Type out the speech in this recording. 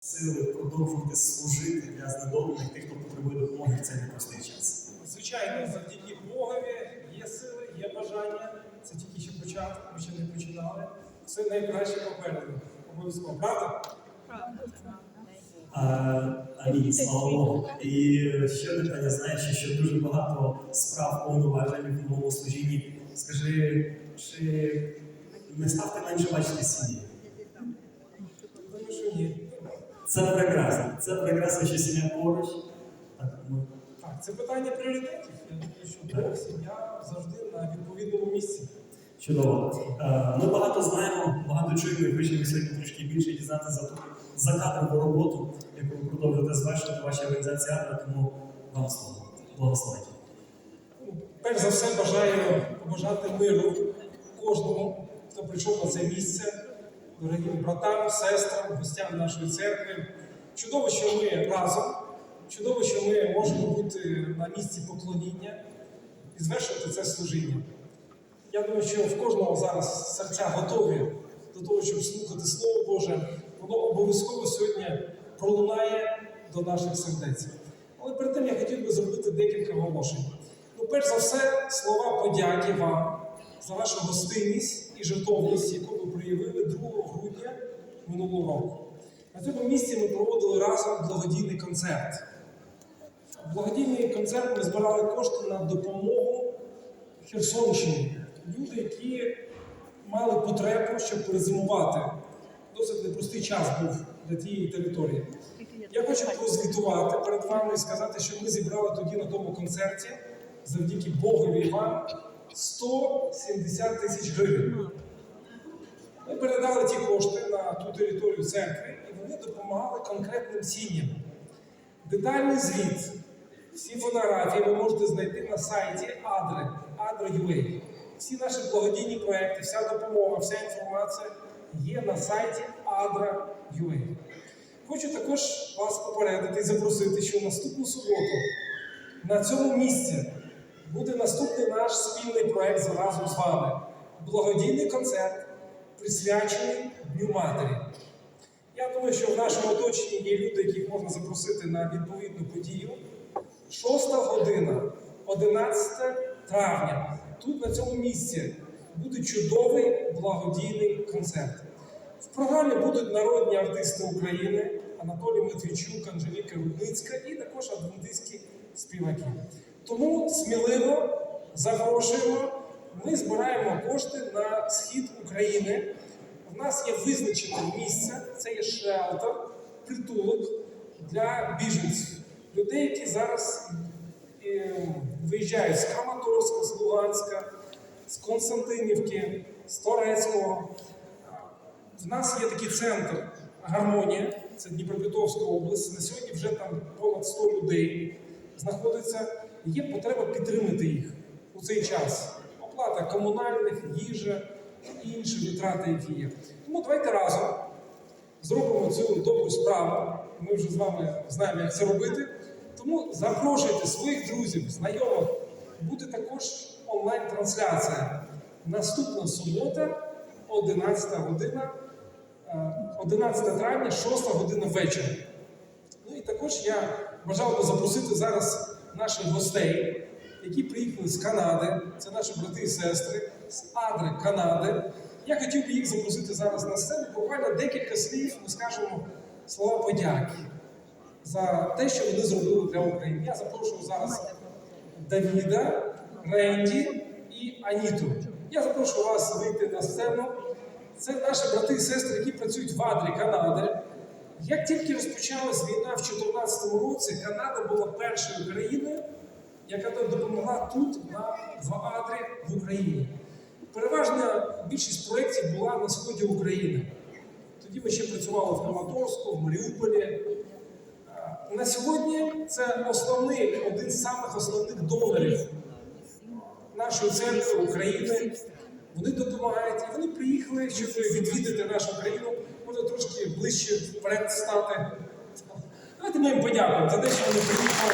сили продовжувати служити для знедолених тих, хто потребує допомоги в цей непростий час. Звичайно, завдяки Богові є сили, є бажання. Це тільки ще початок, ми ще не починали. Все найкраще попереду. Обов'язково. Правда? Амінь, слава Богу. І ще питання, знаючи, що дуже багато справ повноважень в новому служінні. Скажи, чи не ставте менше бачити сім'ї? Це прекрасно. Це прекрасно, що сім'я поруч. Так, ну, Так, це питання пріоритетів. Я думаю, що Бог, сім'я завжди на відповідному місці. Чудово. Е, Ми багато знаємо, багато чуємо і хочемо сьогодні трішки більше дізнати за ту закадрову роботу, яку ви продовжуєте звершувати вашій організації Адра, тому вам слово. Благословення. Ну, Перш за все бажаю побажати миру кожному, хто прийшов на це місце, дорогим братам, сестрам, гостям нашої церкви. Чудово, що ми разом, чудово, що ми можемо бути на місці поклоніння і звершувати це служіння. Я думаю, що в кожного зараз серця готові до того, щоб слухати Слово Боже, воно обов'язково сьогодні пролунає до наших сердець. Але перед тим я хотів би зробити декілька оголошень. Ну, перш за все, слова подяки вам за вашу гостинність і жертовність, яку ви проявили 2 грудня минулого року. На цьому місці ми проводили разом благодійний концерт. Благодійний концерт ми збирали кошти на допомогу Херсонщині. Люди, які мали потребу, щоб перезимувати. Досить непростий час був для тієї території. Я хочу прозвітувати перед вами і сказати, що ми зібрали тоді на тому концерті завдяки Богові вам 170 тисяч гривень. Ми передали ті кошти на ту територію церкви, і вони допомагали конкретним сім'ям. Детальний звіт, всі фотографії ви можете знайти на сайті Adre, Adre.ua. Всі наші благодійні проекти, вся допомога, вся інформація є на сайті Adra.ua. Хочу також вас попередити і запросити, що наступну суботу на цьому місці буде наступний наш спільний проект разом з вами. Благодійний концерт, присвячений Дню Матері. Я думаю, що в нашому оточенні є люди, яких можна запросити на відповідну подію. 6 година, 11 травня. Тут на цьому місці буде чудовий благодійний концерт. В програмі будуть народні артисти України Анатолій Матвійчук, Анжеліка Рудницька і також адвентистські співаки. Тому сміливо запрошуємо. Ми збираємо кошти на схід України. У нас є визначене місце, це є шелтер, притулок для біженців, людей, які зараз е, виїжджають з Краматорська, з Луганська, з Константинівки, з Торецького. В нас є такий центр Гармонія, це Дніпропетровська область. На сьогодні вже там понад 100 людей знаходиться. Є потреба підтримати їх у цей час. Оплата комунальних, їжа і інші витрати, які є. Тому давайте разом зробимо цю добру справу. Ми вже з вами знаємо, як це робити. Тому запрошуйте своїх друзів, знайомих. Буде також онлайн-трансляція. Наступна субота, 11 година, е, 11 травня, 6 година вечора. Ну і також я бажав би запросити зараз наших гостей, які приїхали з Канади. Це наші брати і сестри з Адри Канади. Я хотів би їх запросити зараз на сцену. Буквально декілька слів ми скажемо слова подяки за те, що вони зробили для України. Я запрошую зараз Давіда, Ренді і Аніту. Я запрошую вас вийти на сцену. Це наші брати і сестри, які працюють в Адрі Канади. Як тільки розпочалась війна в 2014 році, Канада була першою країною, яка допомогла тут, на, Адрі в Україні. Переважна більшість проєктів була на сході України. Тоді ми ще працювали в Краматорську, в Маріуполі. Е, На сьогодні це основний, один з самих основних донорів нашої церкви України. Вони допомагають, і вони приїхали, щоб відвідати нашу країну, може трошки ближче вперед стати. Давайте ми їм подякуємо за те, що вони приїхали.